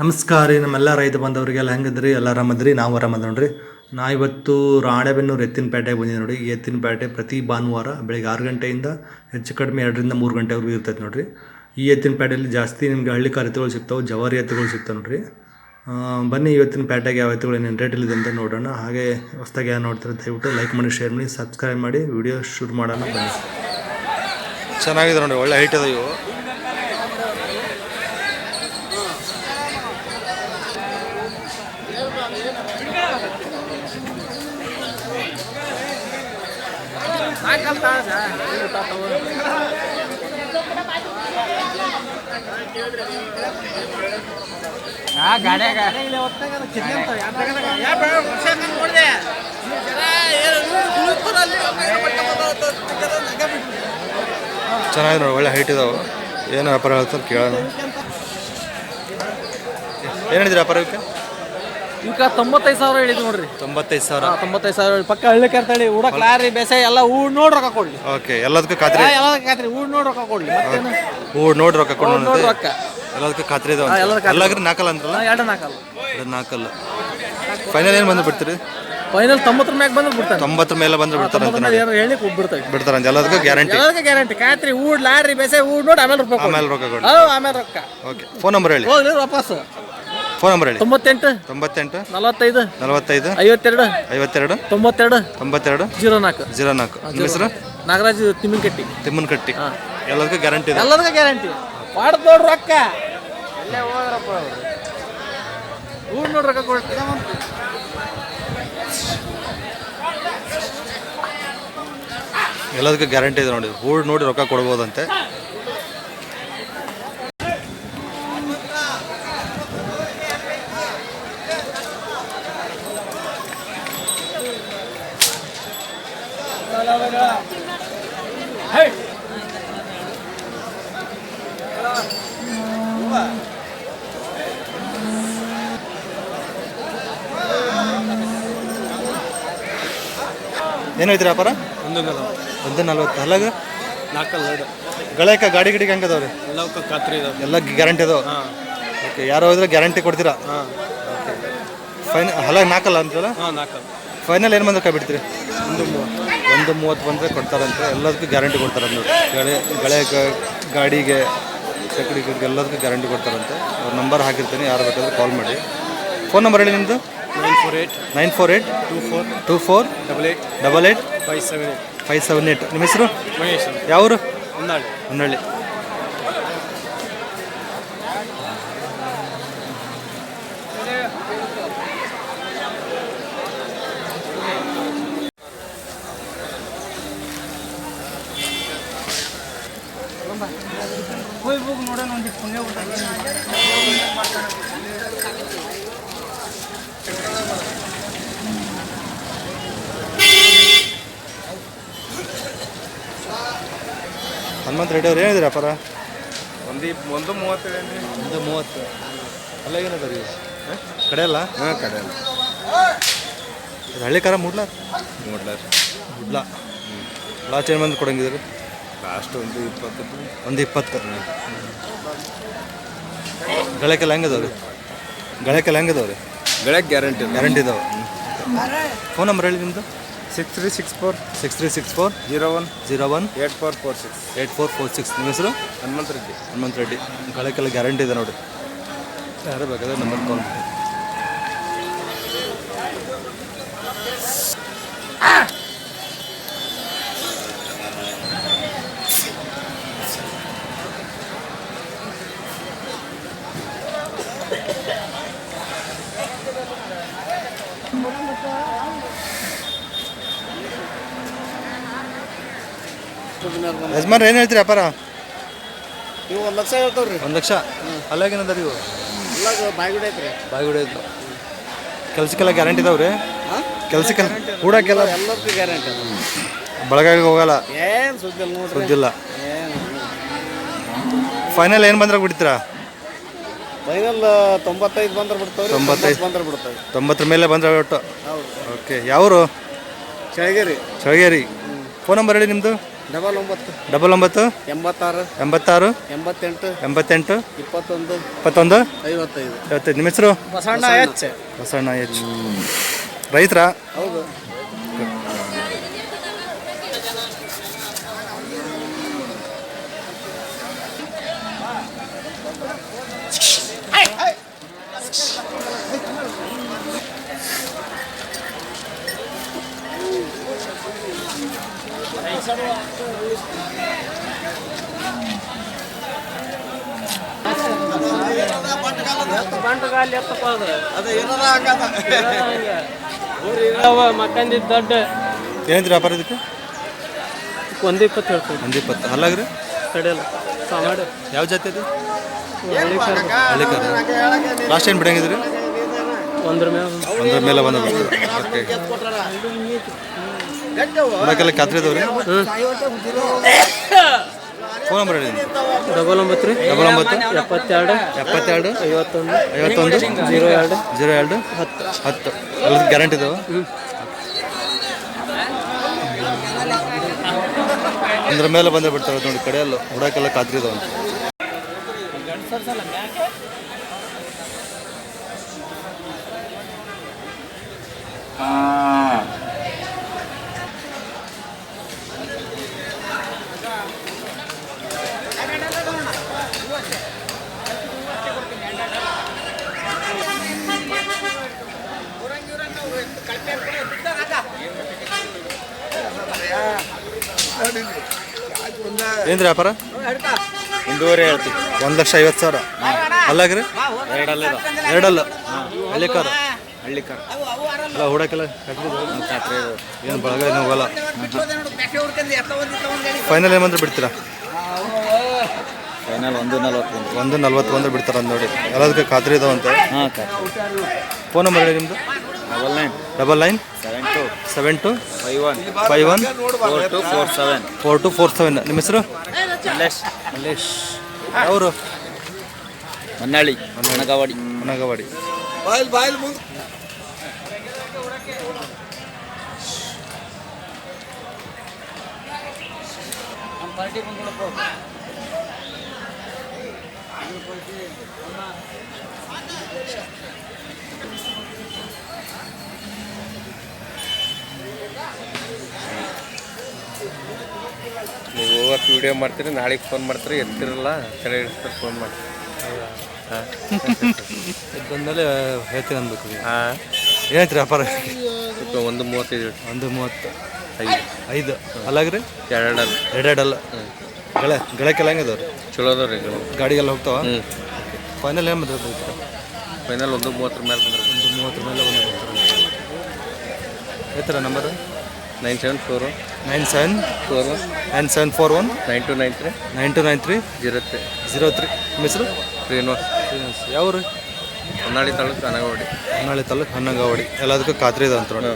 ನಮಸ್ಕಾರ ರೀ, ನಮ್ಮೆಲ್ಲ ರೈತ ಬಂದವರಿಗೆಲ್ಲ ಹೆಂಗದ್ರಿ? ಎಲ್ಲ ಆರಾಮದ್ರಿ? ನಾವು ಆರಾಮದ ನೋಡ್ರಿ. ನಾ ಇವತ್ತು ರಾಣೆಬೆನ್ನೂರು ಎತ್ತಿನಪೇಟೆಗೆ ಬಂದಿದ್ದೆ ನೋಡಿ. ಈ ಎತ್ತಿನಪೇಟೆ ಪ್ರತಿ ಭಾನುವಾರ ಬೆಳಗ್ಗೆ ಆರು ಗಂಟೆಯಿಂದ ಹೆಚ್ಚು ಕಡಿಮೆ ಎರಡರಿಂದ ಮೂರು ಗಂಟೆವರೆಗೂ ಇರ್ತೈತೆ ನೋಡ್ರಿ. ಈ ಎತ್ತಿನಪೇಟೆಯಲ್ಲಿ ಜಾಸ್ತಿ ನಿಮಗೆ ಹಳ್ಳಿ ಎತ್ತುಗಳು ಸಿಗ್ತಾವೆ, ಜವಾರಿ ಎತ್ತುಗಳು ಸಿಗ್ತಾವೆ ನೋಡ್ರಿ. ಬನ್ನಿ ಇವತ್ತಿನ ಪೇಟೆಗೆ ಯಾವ ಎತ್ತುಗಳು ಏನೇನು ರೇಟಲ್ಲಿದೆ ಅಂತ ನೋಡೋಣ. ಹಾಗೆ ಹೊಸ್ದಾಗಿ ಯಾರು ನೋಡ್ತಾರೆ ದಯವಿಟ್ಟು ಲೈಕ್ ಮಾಡಿ, ಶೇರ್ ಮಾಡಿ, ಸಬ್ಸ್ಕ್ರೈಬ್ ಮಾಡಿ. ವಿಡಿಯೋ ಶುರು ಮಾಡೋಣ ಬನ್ನಿ. ಚೆನ್ನಾಗಿದೆ ನೋಡಿ, ಒಳ್ಳೆ ಹೈಟ್ ಅದ ಇವು. ಚೆನ್ನಾಗಿದೆ ನೋಡಿ ಒಳ್ಳೆ ಹೈಟ್ ಇದಾವೆ. ಏನು ವ್ಯಾಪಾರ ಹೇಳ್ತಾರೆ ಕೇಳೋಣ. ಏನಿದ್ರಿ ವ್ಯಾಪಾರಕ್ಕೆ ವ್ಯಾಪಾರ ಇವಕ್ಕೆ ತೊಂಬತ್ತೈದು ಸಾವಿರ ಹೇಳಿದ್ವಿ ನೋಡ್ರಿ. ತೊಂಬತ್ತೈದು ಸಾವಿರ. ತೊಂಬತ್ತೈದು ಸಾವಿರ ಪಕ್ಕ ಹಳ್ಳಿ ಹೇಳಿ ಊಡಕ್ ಲಾರಿ ಬೇಸೆ ಎಲ್ಲ ಊಡ್ ನೋಡಿ ರೊಕ್ಕ ಕೊಡ್ಲಿ. ಓಕೆ ಎಲ್ಲದಕ್ಕೂ ಖಾತ್ರಿ? ಎಲ್ಲ ಖಾತ್ರಿ. ಊಡ್ ನೋಡಿ ರೊಕ್ಕ ಕೊಡ್ಲಿ. ಮತ್ತೇನು? ಹೂ ನೋಡಿ ರೊಕ್ಕ ಕೊಡ್ ನೋಡಿ ರೊಕ್ಕ. ಎಲ್ಲದಕ್ಕೂ ಖಾತ್ರಿ ಇದಾವೆ ಹಾ, ಎಲ್ಲದಕ್ಕೂ ಖಾತ್ರಿ. ಎಲ್ಲಾಗ್ರೆ ನಾಲ್ಕಲ್ಲ ಅಂದ್ರಲ್ಲ? ಹಾ, ಎರಡು ನಾಲ್ಕಲ್ಲ ಎರಡು ನಾಲ್ಕಲ್ಲ ಫೈನಲ್ ಏನು ಬಂದು ಬಿಡ್ತೀರಿ? ಫೈನಲ್ ತೊಂಬತ್ತರ ಮ್ಯಾಗ ಬಂದು ಬಿಡ್ತಾರೆ ತೊಂಬತ್ತರ ಮೇಲೆ ಬಂದು ಬಿಡ್ತಾರೆ ಅಂತ ಹೇಳಿ ಬಿಡ್ತಾರೆ ಬಿಡ್ತಾರೆ ಅಂತ ಎಲ್ಲದಕ್ಕೆ ಎಲ್ಲದಕ್ಕೂ ಗ್ಯಾರಂಟಿ ಎಲ್ಲದಕ್ಕೆ ಗ್ಯಾರಂಟಿ ಖಾತ್ರಿ ಊಡ್ ಲಾರಿ ಬೇಸೆ ಊಡ್ ನೋಡಿ ಆಮೇಲೆ ಕೊಡ್ಲಿ. ಆಮೇಲೆ ರೊಕ್ಕ ಕೊಡಿ ಆಮೇಲೆ ರೊಕ್ಕ. ಓಕೆ. ಫೋನ್ ನಂಬರ್ ಹೇಳಿ. ಹೋಗ್ಲಿ ವಾಪಸ್ ಫೋನ್ ನಂಬರ್ ಹೇಳಿ. ತೊಂಬತ್ತೆಂಟು ತೊಂಬತ್ತೆಂಟು ನಲವತ್ತೈದು ನಲವತ್ತೈದು ಐವತ್ತೆರಡು ಐವತ್ತೆರಡು ತೊಂಬತ್ತೆರಡು ತೊಂಬತ್ತೆರಡು ಜೀರೋ ನಾಲ್ಕು. ಜೀರೋ ನಾಲ್ಕು. ನಿಮ್ಮ ಹೆಸರು? ನಾಗರಾಜ್ ತಿಮ್ಮನಕಟ್ಟಿ. ತಿಮ್ಮನಕಟ್ಟಿ. ಎಲ್ಲದಕ್ಕೂ ಗ್ಯಾರಂಟಿ ಇದೆ. ಎಲ್ಲದಕ್ಕೆ ಗ್ಯಾರಂಟಿ ಮಾಡ್ದು ನೋಡ್ರಿ ರೊಕ್ಕ ಎಲ್ಲೇ ಹೋದ್ರಪ್ಪ ಊಡ್ ನೋಡ್ರಿ ರೊಕ್ಕ ಎಲ್ಲದಕ್ಕೂ ಗ್ಯಾರಂಟಿ ಇದೆ ನೋಡಿ. ಹೂಡ್ ನೋಡಿ ರೊಕ್ಕ ಕೊಡ್ಬೋದಂತೆ. ಏನೈತ್ರಿ ವ್ಯಾಪಾರ ಒಂದು ಒಂದು ನಲ್ವತ್ತು. ಅಲ್ಲಾಗ? ನಾಲ್ಕಲ್ಲ ಎರಡು. ಗಳಕ ಗಾಡಿ ಗಿಡಿಗೆ ಹೆಂಗದವ್ರಿ ಎಲ್ಲ ಖಾತ್ರಿ ಇದಾವೆ. ಎಲ್ಲ ಗ್ಯಾರಂಟಿ ಅದಾವ? ಹಾಂ. ಓಕೆ ಯಾರೋ ಹೋದ್ರೆ ಗ್ಯಾರಂಟಿ ಕೊಡ್ತೀರಾ? ಹಾಂ. ಓಕೆ. ಫೈನಲ್ ಅಲ್ಲ ನಾಲ್ಕಲ್ಲ ಅಂತಲ್ಲ ಹಾಂ ನಾಲ್ಕಲ್ಲ. ಫೈನಲ್ ಏನು ಬಂದ್ರೆ ಕೈ ಬಿಡ್ತೀರಿ? ಒಂದು ಮೂವತ್ತು. ಒಂದು ಮೂವತ್ತು ಬಂದರೆ ಕೊಡ್ತಾರಂತೆ. ಎಲ್ಲದಕ್ಕೂ ಗ್ಯಾರಂಟಿ ಕೊಡ್ತಾರೆ ನೋಡಿ ಗಳೆ ಗಳೆ ಗಾಡಿಗೆ ಚಕಡಿ ಗಿಡಿಗೆ ಎಲ್ಲದಕ್ಕೂ ಗ್ಯಾರಂಟಿ ಕೊಡ್ತಾರಂತೆ. ಅವ್ರ ನಂಬರ್ ಹಾಕಿರ್ತೀನಿ ಯಾರು ಬೇಕಾದರೂ ಕಾಲ್ ಮಾಡಿ. ಫೋನ್ ನಂಬರ್ ಹೇಳಿ ನಿಮ್ಮದು nine four eight nine four eight two four. Two four. Double eight double eight five seven eight five seven eight ನಿಮ್ಮ ಹೆಸರು? ಮಹೇಶ್ ಯಾವರು? ಹೊನ್ನಾಳಿ. ಹೊನ್ನಳ್ಳಿ ಹೋಗಿ ಹೋಗಿ ನೋಡೋಣ ಒಂದು ಪುಣ್ಯ ಹನುಮಂತ ರೆಡ್ಡಿ ಅವ್ರು ಏನಿದೆ ಅಪ್ಪರ ಒಂದು ಒಂದು ಮೂವತ್ತೇಳು ಒಂದು ಮೂವತ್ತು. ಅಲ್ಲ ಏನದ ರೀ? ಕಡೆ ಅಲ್ಲ? ಹಾಂ ಕಡೆ ಅಲ್ಲ. ಇದು ಹಳ್ಳಿ ಕಾರ ಮೂಡ್ಲಾರ ಮೂಡ್ಲಾರ ಮುಡ್ಲ ಲಾಸ್ಟ್ ಏನು ಬಂದು ಕೊಡಂಗಿದ್ರು? ಲಾಸ್ಟ್ ಒಂದು ಇಪ್ಪತ್ತು ಒಂದು ಇಪ್ಪತ್ತು ಗಳಕ್ಕೆಲ್ಲ ಹೆಂಗದವ್ರಿ? ಗಳಕ್ಕೆಲ್ಲ ಹೆಂಗದವ್ರಿ? ಗಳಕ್ಕೆ ಗ್ಯಾರಂಟಿ ಗ್ಯಾರಂಟಿ ಇದಾವೆ. ಫೋನ್ ನಂಬರ್ ಹೇಳಿ ನಿಮ್ಮದು six three six four. Six three six four. Zero one. Zero one. Eight four four six. Eight four four six. ನಿಮ್ಮ ಹೆಸರು? ಹನುಮಂತ ರೆಡ್ಡಿ. ಹನುಮಂತ ರೆಡ್ಡಿ. ಗಳಕ್ಕೆಲ್ಲ ಗ್ಯಾರಂಟಿ ಇದೆ ನೋಡಿ. ಯಾರು ಬೇಕಾದ್ರೆ ನಂಬರ್ ಕಾಲ್ ಮಾಡಿ. ಯಜಮಾನ್ರು ಏನು ಹೇಳ್ತೀರಿ ವ್ಯಾಪಾರ? ನೀವು ಒಂದು ಲಕ್ಷ ಹೇಳ್ತಾವ್ರಿ. ಒಂದು ಲಕ್ಷ? ಅಲ್ಲಾಗೇನದ ರೀ ಇವು? ಎಲ್ಲ ಬಾಯಿಗುಡ ಐತ್ರಿ. ಬಾಯಿಗುಡಿ ಕೆಲ್ಸಕ್ಕೆಲ್ಲ ಗ್ಯಾರಂಟಿ ಇದಾವ್ರಿ? ಕೆಲ್ಸಕ್ಕೆಲ್ಲ ಕೂಡಕ್ಕೆಲ್ಲ ಎಲ್ಲದಕ್ಕೂ ಗ್ಯಾರಂಟಿ ಬಳಗಾಗಿ ಹೋಗಲ್ಲ? ಏನು ನೋಡ್ರಿ. ಸುದ್ದಿಲ್ಲ. ಫೈನಲ್ ಏನು ಬಂದ್ರೆ ಬಿಡ್ತೀರಾ? ಫೈನಲ್ ತೊಂಬತ್ತೈದು ಬಂದ್ರೆ ಬಿಡ್ತಾವ್ರಿ ತೊಂಬತ್ತೈದು. ತೊಂಬತ್ತು ಬಂದ್ರೆ ಬಿಡ್ತಾವೆ ತೊಂಬತ್ತರ ಮೇಲೆ ಬಂದ್ರೆ ಒಟ್ಟು. ಹೌದು. ಓಕೆ ಯಾವರು? ಚಳಗೇರಿ ಚಳಗೇರಿ ಫೋನ್ ನಂಬರ್ ಹೇಳಿ ನಿಮ್ಮದು ಡಬಲ್ ಒಂಬತ್ತು. ಡಬಲ್ ಒಂಬತ್ತು. ಎಂಬತ್ತಾರು. ಎಂಬತ್ತಾರು. ಎಂಬತ್ತೆಂಟು. ಎಂಬತ್ತೆಂಟು. ಇಪ್ಪತ್ತೊಂದು. ಇಪ್ಪತ್ತೊಂದು. ಐವತ್ತೈದು. ಐವತ್ತೈದು. ನಿಮ್ಮ ಹೆಸರು? ಬಸಣ್ಣ ಎಚ್. ಬಸಣ್ಣ ಎಚ್. ರೈತರ? ಹೌದು. ಬಂಟಗಾಲಿ ಎತ್ತಪ್ಪ ಅದು. ಮಕ್ಕಂದಿದ್ದು ದೊಡ್ಡ. ಏನಂತೀರಿ ವ್ಯಾಪಾರ ಇದಕ್ಕೆ? ಒಂದು ಇಪ್ಪತ್ತು ಹೇಳ್ತೀವಿ. ಒಂದು ಇಪ್ಪತ್ತು. ಅಲ್ಲಾಗ್ರಿ ಕಡಿಯಲ್ಲ ಸಾಮಾಡು ಯಾವ ಜಾತಿ ಅದು? ಹಳ್ಳಿಕಾರ. ಲಾಸ್ಟ್ ಏನು ಬಿಡಂಗಿದ್ರಿ? ಒಂದ್ರ ಮೇಲೆ ಒಂದ್ರ ಮೇಲೆ ಬಂದ ಓಕೆ ನೋಡಕ್ಕೆಲ್ಲ ಖಾತ್ರಿ ಫೋನ್ ನಂಬರ್ ಹೇಳಿ. ಡಬಲ್ ಒಂಬತ್ತು ರೀ. ಡಬಲ್ ಒಂಬತ್ತು. ಎಪ್ಪತ್ತೆರಡು. ಎಪ್ಪತ್ತೆರಡು. ಐವತ್ತೊಂದು. ಐವತ್ತೊಂದು. ಜೀರೋ ಎರಡು. ಜೀರೋ ಎರಡು. ಹತ್ತು. ಹತ್ತು. ಅಲ್ಲಿ ಗ್ಯಾರಂಟಿ ಇದಾವೆ? ಅಂದ್ರ ಮೇಲೆ ಬಂದೇ ಬಿಡ್ತಾರೆ ನೋಡಿ ಕಡೆಯಲ್ಲ ಹುಡಕ್ಕೆಲ್ಲ ಖಾತ್ರಿ ಇದಾವೆ ಏನ್ರಿ ವ್ಯಾಪಾರ? ಒಂದೂವರೆ ಹೇಳ್ತೀವಿ ಒಂದು ಲಕ್ಷ ಐವತ್ತು ಸಾವಿರ. ಅಲ್ಲಾಗ್ರಿ? ಎರಡಲ್ಲ ಎರಡಲ್ಲ. ಹಳ್ಳಿಕಾರ. ಹಳ್ಳಿ ಹುಡಕ್ಕೆಲ್ಲ ಖಾತ್ರಿ ಏನು ಬಳಗ ಏನು ಹೋಗಲ್ಲ ಫೈನಲ್ ಏನಂದ್ರೆ ಬಿಡ್ತೀರಾ? ಫೈನಲ್ ಒಂದು ನಲ್ವತ್ತೊಂದು ಒಂದು ನಲ್ವತ್ತು ಬಂದ್ರೆ ಬಿಡ್ತಾರ ಅಂದ್ ನೋಡಿ. ಎಲ್ಲದಕ್ಕೆ ಖಾತ್ರಿ ಇದಾವಂತೆ ಹಾಂ ಫೋನ್ ನಂಬರ್ ಹೇಳಿ ನಿಮ್ಮದು double nine double nine seven two seven two five one five one four two four seven four two four seven ನಿಮ್ಮ ಹೆಸರು? ಮಲ್ಲೇಶ್ ಮಲ್ಲೇಶ್ ಅವರು ಹೊನ್ನಾಳಿ ಹೊನ್ನಗಾವಾಡಿ ಹೊನಗವಾಡಿ ನೀವು ಹೋಗಕ್ಕೆ ವಿಡಿಯೋ ಮಾಡ್ತೀರಿ ನಾಳೆಗೆ ಫೋನ್ ಮಾಡ್ತೀರಿ ಎತ್ತಿರಲ್ಲ ಚೆನ್ನಾಗಿರ್ತಾರೆ ಫೋನ್ ಮಾಡಿ. ಇದು ಬಂದಮೇಲೆ ಹೇಳ್ತೀನಿ ಅನ್ಬೇಕು ಹಾಂ. ಹೇಳ್ತೀರಿ ವ್ಯಾಪಾರ ಒಂದು ಮೂವತ್ತೈದು ಒಂದು ಮೂವತ್ತು. ಐದು. ಐದು. ಅಲ್ಲಾಗ್ರಿ? ಎರಡಲ್ಲ. ಎರಡೆರಡಲ್ಲ. ಗಳೆ ಗಳಕ್ಕೆಲ್ಲ ಹೆಂಗದವ್ರಿ? ಚಲೋ ಅದಾವ ರೀ ಗಾಡಿಗೆಲ್ಲ ಹೋಗ್ತಾವ? ಫೈನಲ್ ಏನು ಬಿಡ್ತೀರಾ ಫೈನಲ್ ಒಂದು ಮೂವತ್ತರ ಮೇಲೆ ಬಂದ್ರೆ ಒಂದು ಮೂವತ್ತರ ಮೇಲೆ ಒಂದು ಐತರ number nine seven four nine seven four nine seven four one nine two nine three nine two nine three zero three zero three ಮಿಸ್ರು Srinivas. Srinivas. ರೀ ಹೊನ್ನಾಳಿ ತಾಲೂಕು ಅನಗವಾಡಿ. ಹೊನ್ನಾಳಿ ತಾಲೂಕು ಹನ್ನಂಗಾವಡಿ ಎಲ್ಲದಕ್ಕೂ ಖಾತ್ರಿ ಇದೆ ಅಂತ ನೋಡಿ.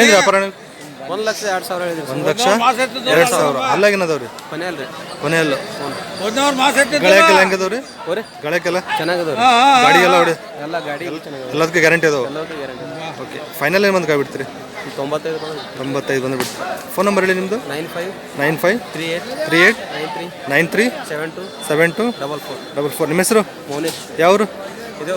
ಏನು ವ್ಯಾಪಾರ ನೀವು? ಒಂದು ಲಕ್ಷ ಎರಡು ಸಾವಿರ ಹೇಳಿದ್ರಿ ಒಂದು ಲಕ್ಷ? ಎರಡು ಸಾವಿರ. ಅಲ್ಲಾಗಿನದವ್ರಿ ಕೊನೆಯಲ್ಲ? ರೀ ಕೊನೆಯಲ್ಲ ಗಳಕ್ಕೆಲ್ಲ ಹೆಂಗದವ್ರಿ? ಓರಿ. ಗಳಕ್ಕೆಲ್ಲ ಚೆನ್ನಾಗದ ಗಾಡಿಗೆಲ್ಲ ಹೊಡಿ. ಎಲ್ಲ ಗಾಡಿ ಎಲ್ಲದಕ್ಕೂ ಗ್ಯಾರಂಟಿ ಅದಾವ? ಎಲ್ಲದಕ್ಕೂ ಗ್ಯಾರಂಟಿ ಓಕೆ. ಫೈನಲ್ ಏನು ಬಂದು ಬಿಡ್ತೀರಿ ತೊಂಬತ್ತೈದು ತೊಂಬತ್ತೈದು ಬಂದು ಫೋನ್ ನಂಬರ್ ಹೇಳಿ ನಿಮ್ಮದು nine five nine five three eight three eight nine three nine three seven two seven two double four. Double four. ನಿಮ್ಮ ಹೆಸರು? ಮೌನೇಶ್. ಯಾವರು? ಇದು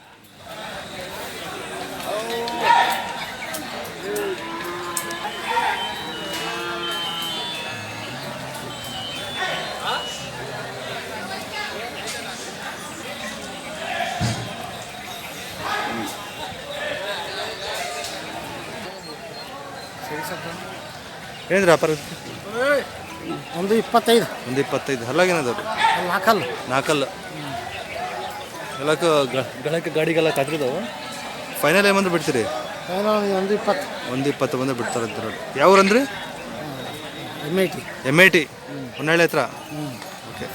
ಏನ್ರಿ ವ್ಯಾಪಾರ ಒಂದು ಇಪ್ಪತ್ತೈದು. ಒಂದು ಇಪ್ಪತ್ತೈದು. ಹಲ್ಲಾಗೇನದವ್ರಿ ನಾಲ್ಕಲ್ಲ ನಾಲ್ಕಲ್ಲ ಎಲ್ಲಕ್ಕೆ ಗಳಕ್ಕೆ ಗಾಡಿಗೆಲ್ಲ ಕದ್ರಿದಾವ? ಫೈನಲ್ ಏಮಂದ್ರೆ ಬಿಡ್ತೀರಿ? ಒಂದು ಇಪ್ಪತ್ತು. ಒಂದು ಇಪ್ಪತ್ತು ಬಂದು ಬಿಡ್ತಾರಂತ ಯಾವ ಯಾವ್ರಂದ್ರಿ? M I T M I T Honnali ಹತ್ರ ಓಕೆ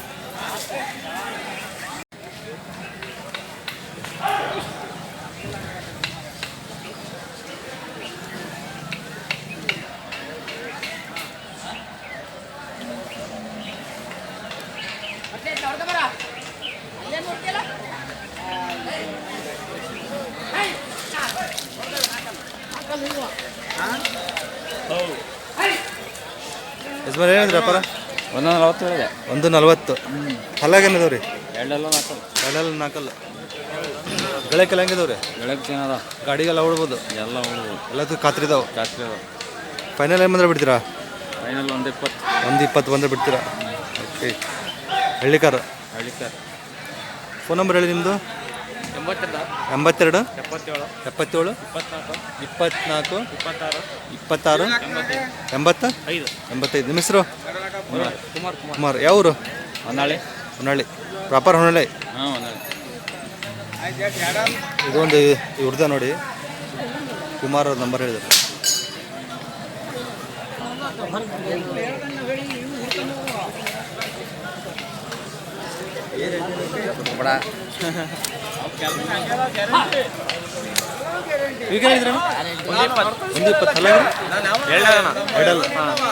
ಯಜಮಾನ್ ಏನಂದ್ರೆ ಅಪ್ಪಾರ ಒಂದು ನಲವತ್ತು ಹೇಳಿದೆ ಒಂದು ನಲ್ವತ್ತು. ಹಲ್ಲಾಗೇನದವ್ರಿ ಎರಡೆಲ್ಲ ನಾಲ್ಕು ಎರಡಲ್ಲ ನಾಲ್ಕಲ್ಲ. ಗಳಕ್ಕೆಲ್ಲ ಹೆಂಗಿದಾವ್ರಿ? ಬೆಳಗ್ಗೆ ಏನದ ಗಾಡಿಗೆಲ್ಲ ಓಡ್ಬೋದು? ಎಲ್ಲ ಹೋಗ್ಬೋದು ಎಲ್ಲದಕ್ಕೂ ಖಾತ್ರಿದಾವ್ ಜಾತ್ರೆ ಅದ ಫೈನಲ್ ಏನು ಬಂದ್ರೆ ಬಿಡ್ತೀರಾ? ಫೈನಲ್ ಒಂದು ಇಪ್ಪತ್ತು. ಒಂದು ಇಪ್ಪತ್ತು ಬಂದ್ರೆ ಬಿಡ್ತೀರಾ? ಓಕೆ ಹಳ್ಳಿ ಕಾರು ಫೋನ್ ನಂಬರ್ ಹೇಳಿ ನಿಮ್ಮದು ಎಂಬತ್ತೆರಡು? ಎಪ್ಪತ್ತೇಳು? ಇಪ್ಪತ್ನಾಲ್ಕು? ಇಪ್ಪತ್ತಾರು? ಎಂಬತ್ತ? ಐದು. ಎಂಬತ್ತೈದು. ನಿಮ್ಮ ಹೆಸರು? ಕುಮಾರ್. ಕುಮಾರ್ ಕುಮಾರ್. ಕುಮಾರ್. ಯಾವ ಊರು? ಹೊನ್ನಾಳಿ. ಹೊನ್ನಳ್ಳಿ ಪ್ರಾಪರ್ ಹೊನ್ನಾಳಿ? ಇದೊಂದು ಇವ್ರದ ನೋಡಿ. ಕುಮಾರ್ ಅವ್ರ ನಂಬರ್ ಹೇಳಿದ್ರು. ಈಗ ಹೇಳಿದ್ರ ಒಂದು ಎರಡಲ್ಲ.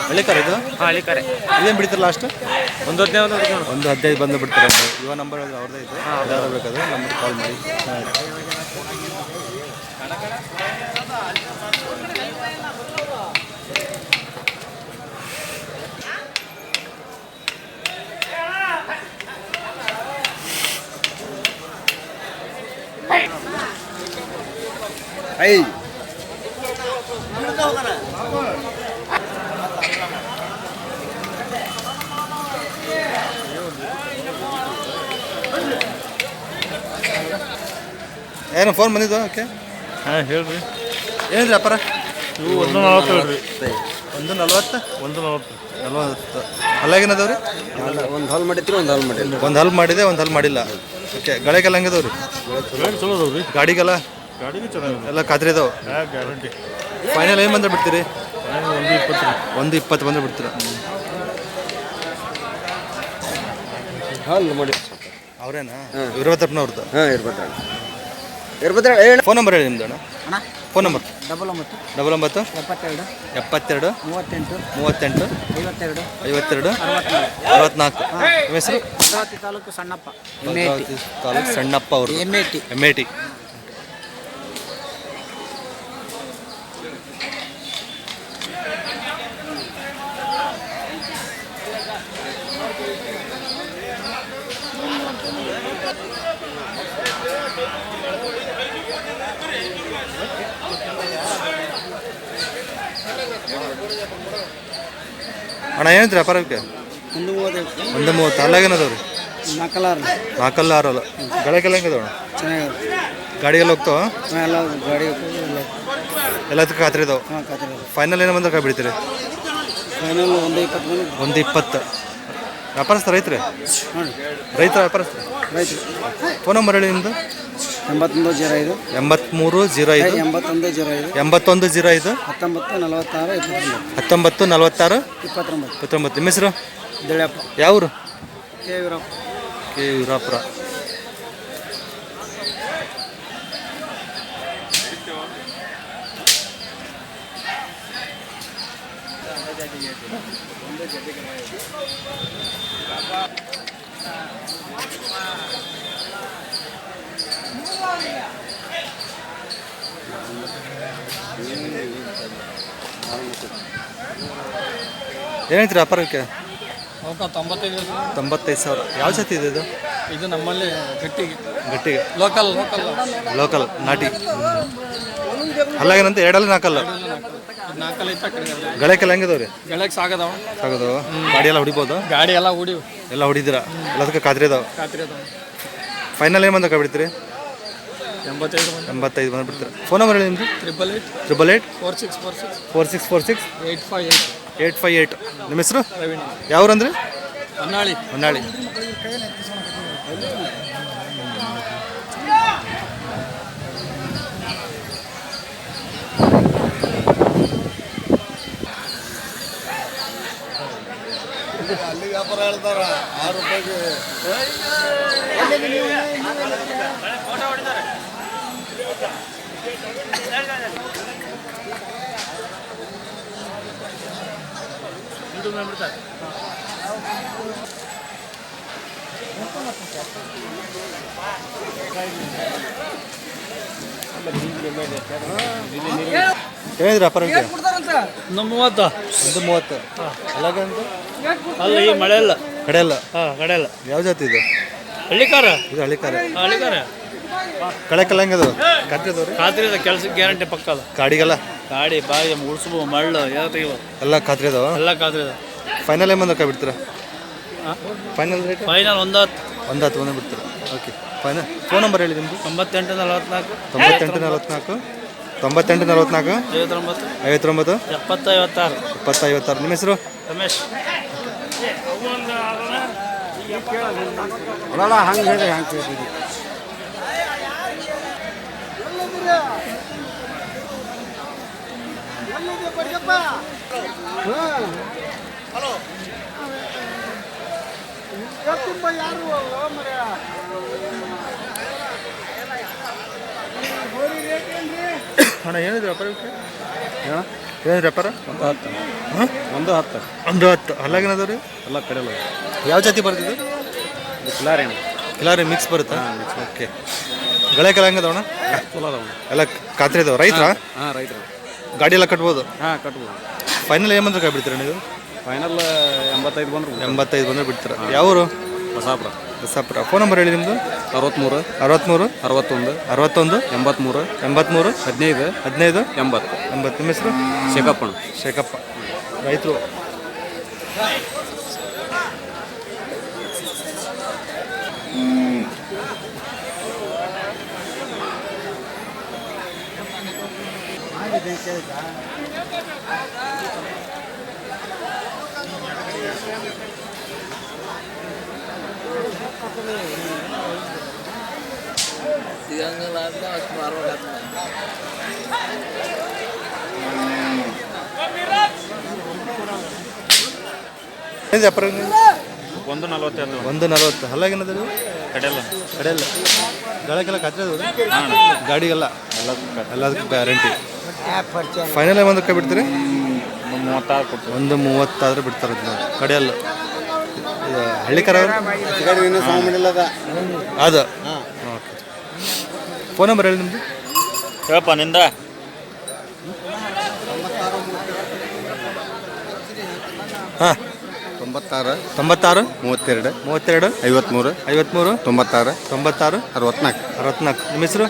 ಹಳ್ಳಿಕಾರ ಇದು? ಹಾಂ ಹಳ್ಳಿಕಾರೆ. ಇದೇನು ಬಿಡ್ತಾರೆ ಲಾಸ್ಟ್ ಒಂದು ಹದಿನೈದು ಒಂದು ಹದಿನೈದು ಬಂದು ಬಿಡ್ತಾರೆ? ಇವ ನಂಬರ್ ಅವ್ರದೇ ಅವ್ರದ್ದೇ ಇದೆ. ಯಾರು ಬೇಕಾದ್ರೆ ನಂಬರ್ ಕಾಲ್ ಮಾಡಿ. ಏನು ಫೋನ್ ಬಂದಿದ್ದು ಓಕೆ. ಹಾಂ ಹೇಳ್ರಿ. ಏನಿದ್ರಿ ಅಪ್ಪಾರ ಇವು ಒಂದು ನಲ್ವತ್ತು ಹೇಳ್ರಿ. ಒಂದು ನಲ್ವತ್ತು? ಒಂದು ನಲ್ವತ್ತು. ನಲ್ವತ್ತು. ಅಲ್ಲಾಗೇನದವ್ರಿ ಒಂದು ಹಲ್ ಮಾಡಿದ್ರಿ ಒಂದು ಹಲ್ ಮಾಡಿ ಒಂದು ಹಲ್ ಮಾಡಿದೆ ಒಂದು ಹಲ್ ಮಾಡಿಲ್ಲ. ಓಕೆ ಗಳಿಗೆಲ್ಲ ಹಂಗದವ್ರಿ ಗಾಡಿ ಚಲೋ ಅದಾವ್ರಿ. ಗಾಡಿಗೆಲ್ಲ? ಗಾಡಿಗೆ ಚೆನ್ನಾಗಿದೆ. ಎಲ್ಲ ಖಾತ್ರಿ ಇದಾವೆ ಹಾಂ ಗ್ಯಾರಂಟಿ ಫೈನಲ್ ಏನು ಬಂದ್ರೆ ಬಿಡ್ತೀರಿ? ಒಂದು ಇಪ್ಪತ್ತು ರೀ. ಒಂದು ಇಪ್ಪತ್ತು ಬಂದ್ರೆ ಬಿಡ್ತೀರಾ? ಹಾಲ್ ಮಾಡಿ ಅವ್ರೇನಾ ಇರುವತ್ತಪ್ಪನವ್ರದ್ದು ಹಾಂ ಇರ್ಬೋದು ಇರ್ಬೋದು ಹೇಳಿ. ಫೋನ್ ನಂಬರ್ ಹೇಳಿ ನಿಮ್ದು ಅಣ್ಣ. ಅಣ್ಣ ಫೋನ್ ನಂಬರ್ ಡಬಲ್ ಒಂಬತ್ತು ಡಬಲ್ ಒಂಬತ್ತು. ಎಪ್ಪತ್ತೆರಡು ಎಪ್ಪತ್ತೆರಡು. ಮೂವತ್ತೆಂಟು ಮೂವತ್ತೆಂಟು. ಐವತ್ತೆರಡು ಐವತ್ತೆರಡು. ಅರವತ್ನಾಲ್ಕು. ನಿಮ್ಮ ಹೆಸರು? ತಾಲೂಕು ಸಣ್ಣಪ್ಪ ತಾಲೂಕು ಸಣ್ಣಪ್ಪ ಅವರು M A T. M A T. ಅಣ್ಣ ಏನಂತೀರಿ ವ್ಯಾಪಾರಕ್ಕೆ ಒಂದು ಮೂವತ್ತೈದು ಒಂದು ಮೂವತ್ತು. ಅಲ್ಲಾಗೇನದವ್ರಿ ನಾಲ್ಕಲಾರ ನಾಲ್ಕಲ್ಲ ಆರಲ್ಲ ಗಳಕ್ಕೆಲ್ಲ ಹೆಂಗದವ ಚೆನ್ನಾಗಿ ಗಾಡಿಗೆಲ್ಲ ಹೋಗ್ತಾವ? ಎಲ್ಲ ಗಾಡಿ ಎಲ್ಲದಕ್ಕೆ ಖಾತ್ರಿ ಇದಾವೆ? ಹಾಂ ಫೈನಲ್ ಏನೋ ಬಂದ್ರೆ ಕೈ ಬಿಡ್ತೀರಿ ಫೈನಲ್ ಒಂದು ಇಪ್ಪತ್ತು ಒಂದು ಇಪ್ಪತ್ತು. ವ್ಯಾಪಾರಸ್ಥ ರೈತ್ರಿ? ಹಾಂ. ರೈತರ ವ್ಯಾಪಾರಸ್ಥ ರೈತರು. ಫೋನ್ ನಂಬರ್ ಹೇಳಿ ನಿಮ್ಮದು ಎಂಬತ್ತೊಂದು ಜೀರೋ ಐದು. ಎಂಬತ್ತ್ಮೂರು ಜೀರೋ ಐದು. ಎಂಬತ್ತೊಂದು ಜೀರೋ ಐದು. ಎಂಬತ್ತೊಂದು ಜೀರೋ ಐದು. ಹತ್ತೊಂಬತ್ತು ನಲವತ್ತಾರು ಇಪ್ಪತ್ತೊಂಬತ್ತು ಹತ್ತೊಂಬತ್ತು ನಲವತ್ತಾರು ಇಪ್ಪತ್ತೊಂಬತ್ತು. ಇಪ್ಪತ್ತೊಂಬತ್ತು. ನಿಮ್ಮ ಹೆಸರು? ದಿಳ್ಯಪ್ಪ ಯಾವೂರು? ಕೆ ವೀರಪ್ಪ. ಕೆ ವೀರಾಪುರ ಏನೈತ್ರಿ ವ್ಯಾಪಾರಕ್ಕೆ? ಅವಕ್ಕ ತೊಂಬತ್ತೈದು ತೊಂಬತ್ತೈದು ಸಾವಿರ. ಯಾವ ಜಾತಿ ಇದೆ ಇದು? ಇದು ನಮ್ಮಲ್ಲಿ ಗಟ್ಟಿಗೆ. ಗಟ್ಟಿಗೆ. ಲೋಕಲ್ ಲೋಕಲ್ ಲೋಕಲ್ ನಾಟಿ. ಅಲ್ಲಾಗೇನಂತ ಎರಡಲ್ಲಿ ನಾಲ್ಕಲ್ಲ ನಾಲ್ಕಲ್ಲಿ ಗಳಕ್ಕೆಲ್ಲ ಹೆಂಗಿದಾವ್ರಿ ಗೆಳಕ್ ಸಾಗದವ. ಸಾಗೋದು ಗಾಡಿ ಎಲ್ಲ ಹೊಡಿಬೋದು? ಗಾಡಿ ಎಲ್ಲ ಹೊಡಿವು ಎಲ್ಲ ಹೊಡಿದಿರ ಎಲ್ಲದಕ್ಕೆ ಖಾತ್ರಿ ಅದಾವ? ಖಾತ್ರಿ ಅದಾವ. ಫೈನಲ್ ಏನು ಬಂದಾಗ ಬಿಡ್ತೀರಿ? ಎಂಬತ್ತೈದು ಎಂಬತ್ತೈದು ಬಂದು ಬಿಡ್ತೀರಾ ಫೋನ್ ನಂಬರ್ ಹೇಳಿ ನಿಮ್ದು? Triple eight triple eight four six four six four six four six eight five eight eight five eight. ನಿಮ್ಮ ಹೆಸರು? ಯಾವ್ರಂದ್ರೆ? ಹೊನ್ನಾಳಿ. ಹೊನ್ನಾಳಿ. ಅಲ್ಲಿ ವ್ಯಾಪಾರ ಮೂವತ್ತು. ಒಂದು ಮೂವತ್ತು. ಅಲ್ಲಾಗಂತ ಅಲ್ಲ ಈ ಮಳೆ ಇಲ್ಲ ಕಡೆ ಇಲ್ಲ ಹಾಂ ಕಡೆ ಇಲ್ಲ ಯಾವ ಜಾತಿ ಇದು? ಹಳ್ಳಿಕಾರ. ಇದು ಹಳ್ಳಿಕಾರ. ಹಳ್ಳಿಕಾರ. ಕಳೆ ಕಲ್ಲಂಗದು ಖಾತ್ರಿ ಇದೆ ಕೆಲ್ಸಕ್ಕೆ ಗ್ಯಾರಂಟಿ ಪಕ್ಕ ಅದ. ಗಾಡಿಗೆಲ್ಲ ಗಾಡಿ ಬಾಯಿ ಉಳ್ಸ್ಬೋ ಮಳ್ಳು ಯಾವ ತೆಗಿವ ಎಲ್ಲ ಖಾತ್ರಿ ಅದಾವ? ಎಲ್ಲ ಖಾತ್ರಿ ಅದಾವ. ಫೈನಲ್ ಏನು ಬಂದಕ್ಕ ಬಿಡ್ತೀರಾ? ಫೈನಲ್ ರೇಟ್ ಫೈನಲ್ ಒಂದು ಹತ್ತು ಒಂದು ಹತ್ತು ಬಂದು ಬಿಡ್ತೀರಾ? ಓಕೆ ಫೈನಲ್ ಫೋನ್ ನಂಬರ್ ಹೇಳಿ ನಿಮ್ಮದು ತೊಂಬತ್ತೆಂಟು ನಲವತ್ನಾಲ್ಕು. ತೊಂಬತ್ತೆಂಟು ನಲವತ್ನಾಲ್ಕು. ತೊಂಬತ್ತೆಂಟು ನಲವತ್ನಾಲ್ಕು. ಐವತ್ತೊಂಬತ್ತು. ಐವತ್ತೊಂಬತ್ತು. ಎಪ್ಪತ್ತು ಐವತ್ತಾರು ಇಪ್ಪತ್ತು ಐವತ್ತಾರು ನಿಮ್ಮ ಹೆಸರು? ರಮೇಶ್. ಹಂಗೆ ಹೇಳಿ ಹಂಗೆ ಕೇಳ್ತೀವಿ ಅಣ್ಣ ಏನಿದೆ ವ್ಯಾಪಾರ ಏನಿದೆ ವ್ಯಾಪಾರ? ಒಂದು ಹತ್ತು. ಹಾಂ ಒಂದು ಹತ್ತು. ಒಂದು ಹತ್ತು. ಅಲ್ಲಾಗೇನದ ರೀ? ಎಲ್ಲ ಕಡೆಯಲ್ಲ ಯಾವ ಜಾತಿ ಬರ್ತಿದೆ ಕಿಲಾರಿ ಕಿಲಾರಿ ಮಿಕ್ಸ್ ಬರುತ್ತಾ? ಓಕೆ ಗಳೆ ಕೆಲ ಹೆಂಗದವಣ ಚಲೋ ಎಲ್ಲ ಖಾತ್ರಿ ಇದಾವ ರೈತರ? ಹಾಂ ರೈತರು. ಗಾಡಿ ಎಲ್ಲ ಕಟ್ಬೋದು? ಹಾಂ ಕಟ್ಬೋದು. ಫೈನಲ್ ಏನು ಬಂದ್ರೆ ಬಿಡ್ತೀರಾ ನೀವು? ಫೈನಲ್ ಎಂಬತ್ತೈದು ಬಂದ್ರು ಎಂಬತ್ತೈದು ಬಂದ್ರೆ ಬಿಡ್ತೀರಾ. ಯಾವರು ಹೊಸಾಪುರ. ಹೊಸಾಪುರ. ಫೋನ್ ನಂಬರ್ ಹೇಳಿ ನಿಮ್ಮದು ಅರವತ್ತ್ಮೂರು ಅರವತ್ಮೂರು. ಅರವತ್ತೊಂದು. ಅರವತ್ತೊಂದು. ಎಂಬತ್ಮೂರು. ಎಂಬತ್ಮೂರು. ಹದಿನೈದು. ಹದಿನೈದು. ಎಂಬತ್ತು. ಎಂಬತ್ತು. ನಿಮ್ಮ ಹೆಸರು? ಶೇಖಪ್ಪ. ರೈತರು. ಏನ್ ವ್ಯಾಪಾರ? ಒಂದು ನಲ್ವತ್ತೆರಡು ಒಂದು ನಲವತ್ತು. ಹಲ್ಲಾಗೇನದ ಕಡೆಯಲ್ಲ ಕಡೆಯಲ್ಲ ಅದಾವ ಗಾಡಿಗೆಲ್ಲ. ಎಲ್ಲದಕ್ಕೂ ಗ್ಯಾರಂಟಿ ಫೈನಲ್ ಒಂದಕ್ಕೆ ಬಿಡ್ತೀರಿ? ಮೂವತ್ತಾರು ಒಂದು ಮೂವತ್ತಾದ್ರೆ ಬಿಡ್ತಾರೆ ಕಡೆಯಲ್ಲ. ಹಳ್ಳಿಕರ ಹಳ್ಳಿ ಕರ ಅದು? ಓಕೆ. ಫೋನ್ ನಂಬರ್ ಹೇಳಿ ನಿಮ್ಮದು ಹೇಳಪ್ಪ ನಿಂದ? ಹಾಂ. ತೊಂಬತ್ತಾರು. ತೊಂಬತ್ತಾರು. ಮೂವತ್ತೆರಡು. ಮೂವತ್ತೆರಡು. ಐವತ್ಮೂರು. ಐವತ್ಮೂರು. ತೊಂಬತ್ತಾರು. ತೊಂಬತ್ತಾರು. ಅರವತ್ನಾಲ್ಕು. ಅರವತ್ನಾಲ್ಕು. ನಿಮ್ಮ ಹೆಸರು?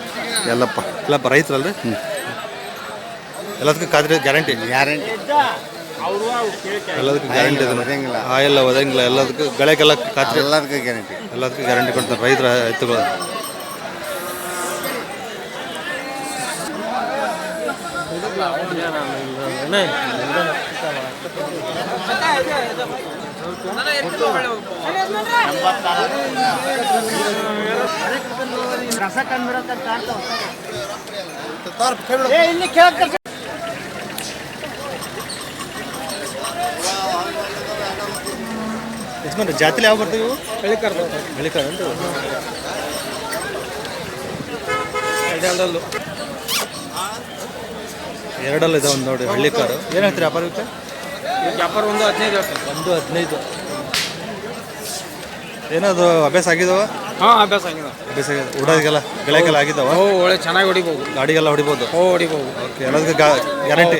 ಎಲ್ಲಪ್ಪ ಎಲ್ಲಪ್ಪ ರೈತರಲ್ರಿ? ಎಲ್ಲದಕ್ಕೂ ಖಾತ್ರಿ ಗ್ಯಾರಂಟಿ? ಗ್ಯಾರಂಟಿ. ಎಲ್ಲದಕ್ಕೂ ಗ್ಯಾರಂಟಿ ಇದೆ. ಆ ಎಲ್ಲ ಒದಂಗಿಲ್ಲ. ಎಲ್ಲದಕ್ಕೂ ಗಳೆಗೆಲ್ಲ ಖಾತ್ರಿ. ಎಲ್ಲದಕ್ಕೂ ಗ್ಯಾರಂಟಿ. ಎಲ್ಲದಕ್ಕೂ ಗ್ಯಾರಂಟಿ ಕೊಡ್ತಾರೆ ರೈತರ ಎತ್ತುಗಳು ಯಜಮಾನ್ರಿ ಜಾತಿಲಿ ಯಾವ ಬರ್ತೀವಿ ಇವು? ಹಳ್ಳಿಕಾರ ಹಳ್ಳಿಕಾರ ಅಂತ? ಎರಡಲ್ಲ. ಇದೆ ಒಂದು ನೋಡಿ ಹಳ್ಳಿ ಕಾರು ಏನು ಹೇಳ್ತೀರಿ ವ್ಯಾಪಾರಕ್ಕೆ ವ್ಯಾಪಾರ ಒಂದು ಹದಿನೈದು ಒಂದು ಹದಿನೈದು. ಏನದು ಅಭ್ಯಾಸ ಆಗಿದಾವ? ಹಾಂ ಅಭ್ಯಾಸ ಆಗಿದೆ ಅಭ್ಯಾಸ ಆಗಿದೆ ಉಡೋದಿಗೆಲ್ಲ ಗೆಳೆಗೆಲ್ಲ ಆಗಿದಾವ? ಓ ಒಳ್ಳೆ ಚೆನ್ನಾಗಿ ಹೊಡಿಬೋದು. ಗಾಡಿಗೆಲ್ಲ ಹೊಡಿಬೋದು? ಓ ಹೊಡಿಬೋದು. ಓಕೆ ಎಲ್ಲದಕ್ಕೂ ಗ್ಯಾರಂಟಿ?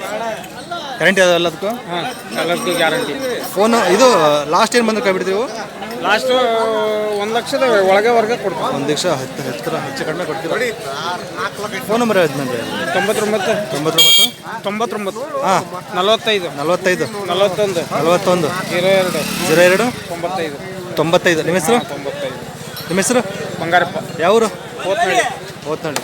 ಗ್ಯಾರಂಟಿ ಅದ ಎಲ್ಲದಕ್ಕೂ? ಹಾಂ ಎಲ್ಲದಕ್ಕೂ ಗ್ಯಾರಂಟಿ. ಫೋನು ಇದು ಲಾಸ್ಟ್ ಏನು ಬಂದು ಕೈಬಿಡ್ತೀವಿ ಲಾಸ್ಟು ಒಂದು ಲಕ್ಷದ ಒಳಗೆ ವರ್ಗ ಕೊಡ್ತೀವಿ. ಒಂದು ಲಕ್ಷ ಹತ್ತು ಹತ್ತಿರ ಹೆಚ್ಚು ಕಡಿಮೆ ಕೊಡ್ತೀವಿ ಫೋನ್ ನಂಬರ್ ಹೇಳ್ತೀನಿ ತೊಂಬತ್ತೊಂಬತ್ತು. ತೊಂಬತ್ತೊಂಬತ್ತು? ತೊಂಬತ್ತೊಂಬತ್ತು. ಹಾಂ ನಲವತ್ತೈದು. ನಲವತ್ತೈದು. ನಲವತ್ತೊಂದು. ನಲವತ್ತೊಂದು. ಜೀರೋ ಎರಡು ಜೀರೋ ಎರಡು ತೊಂಬತ್ತೈದು. ತೊಂಬತ್ತೈದು. ನಿಮ್ಮ ಹೆಸರು? ತೊಂಬತ್ತೈದು. ನಿಮ್ಮ ಹೆಸರು? ಬಂಗಾರಪ್ಪ. ಯಾವರು ಹೋತ್ನಳ್ಳಿ. ಓದ್ನಳ್ಳಿ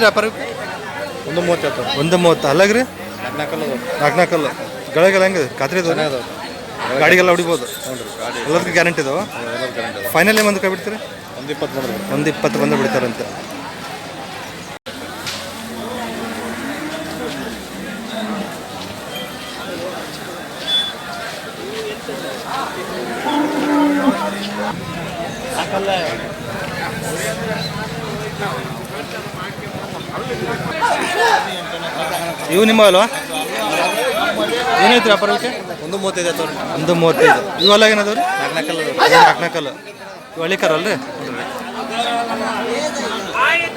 ಏನಿದ್ರಿ ವ್ಯಾಪಾರ ಒಂದು ಮೂವತ್ತೈದು ಒಂದು ಮೂವತ್ತು. ಅಲ್ಲಾಗ್ರಿ? ನಾಲ್ಕು ನಾಲ್ಕಲ್ಲ. ಗಳಿಗೆಲ್ಲ ಹೆಂಗೆ ಖಾತ್ರಿ ಇದಾವೆ? ಗಾಡಿಗೆಲ್ಲ ಹೊಡಿಬೋದು? ಎಲ್ಲದಕ್ಕೂ ಗ್ಯಾರಂಟಿ ಇದಾವೆ? ಫೈನಲ್ ಏನು ಕೈ ಬಿಡ್ತೀರಿ ಒಂದು ಇಪ್ಪತ್ತು ಬಂದ್ರೆ ಒಂದು ಇಪ್ಪತ್ತು ಬಂದು ಬಿಡ್ತಾರಂತೆ. ಇವು ನಿಮ್ಮ ಅಲ್ವಾ? ಏನೈತಿ ವ್ಯಾಪಾರಕ್ಕೆ ಒಂದು ಮೂವತ್ತೈದು ಆಯ್ತವ್ರಿ ಒಂದು ಮೂವತ್ತೈದು. ಇವು ಏನದವ್ರಿ ನಾಲ್ಕು ನಾಲ್ಕಲ್ಲ ನಾಲ್ಕು ನಾಲ್ಕಲ್ಲ ಇವು ಹಳ್ಳಿಕಾರಲ್ರಿ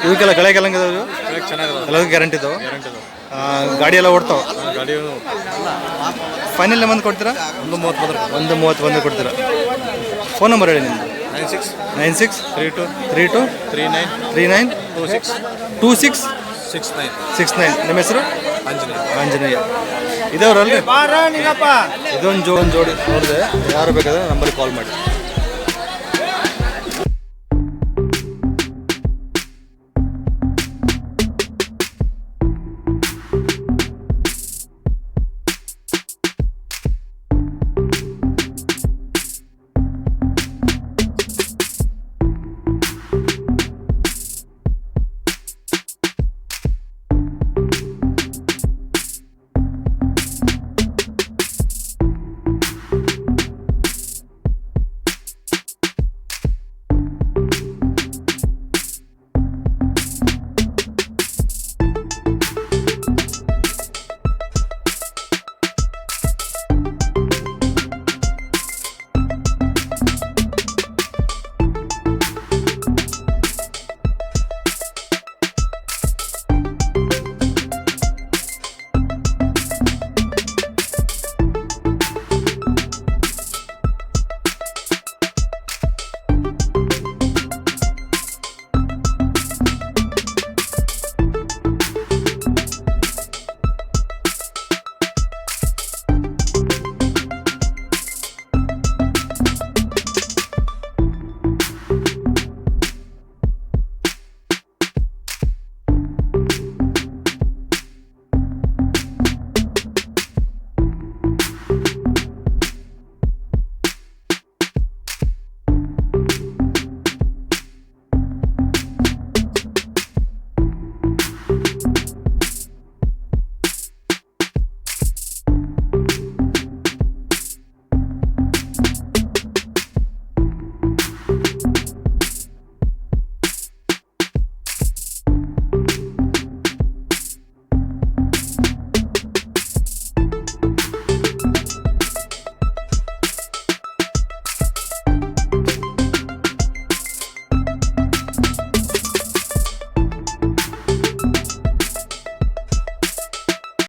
ಇವಕ್ಕೆಲ್ಲ ಗಳಿಗೆಲ್ಲ ಹೆಂಗೆ ಇದಾವೆ ಇವು? ಚೆನ್ನಾಗದ ಎಲ್ಲದಕ್ಕೂ ಗ್ಯಾರಂಟಿ ಇದಾವೆ? ಗ್ಯಾರಂಟಿ ಗಾಡಿ ಎಲ್ಲ ಓಡ್ತಾವ? ಗಾಡಿ ಫೈನಲ್ ಬಂದು ಕೊಡ್ತೀರಾ? ಒಂದು ಮೂವತ್ತು ಬಂದ್ರೆ ಒಂದು ಮೂವತ್ತು ಬಂದು ಕೊಡ್ತೀರಾ? ಫೋನ್ ನಂಬರ್ ಹೇಳಿ ನಿಮ್ಮದು nine six. Nine six three two. Three two three nine. Three nine two six. Two six six nine six nine ನಿಮ್ಮ ಹೆಸರು? ಆಂಜನೇಯ. ಆಂಜನೇಯ. ಇದೇವ್ರಲ್ರಿ? ಇದೊಂದು ಜೋ ಒಂದು ಜೋಡಿ ನೋಡಿದೆ. ಯಾರು ಬೇಕಾದ್ರೆ ನಂಬರ್ಗೆ ಕಾಲ್ ಮಾಡಿ.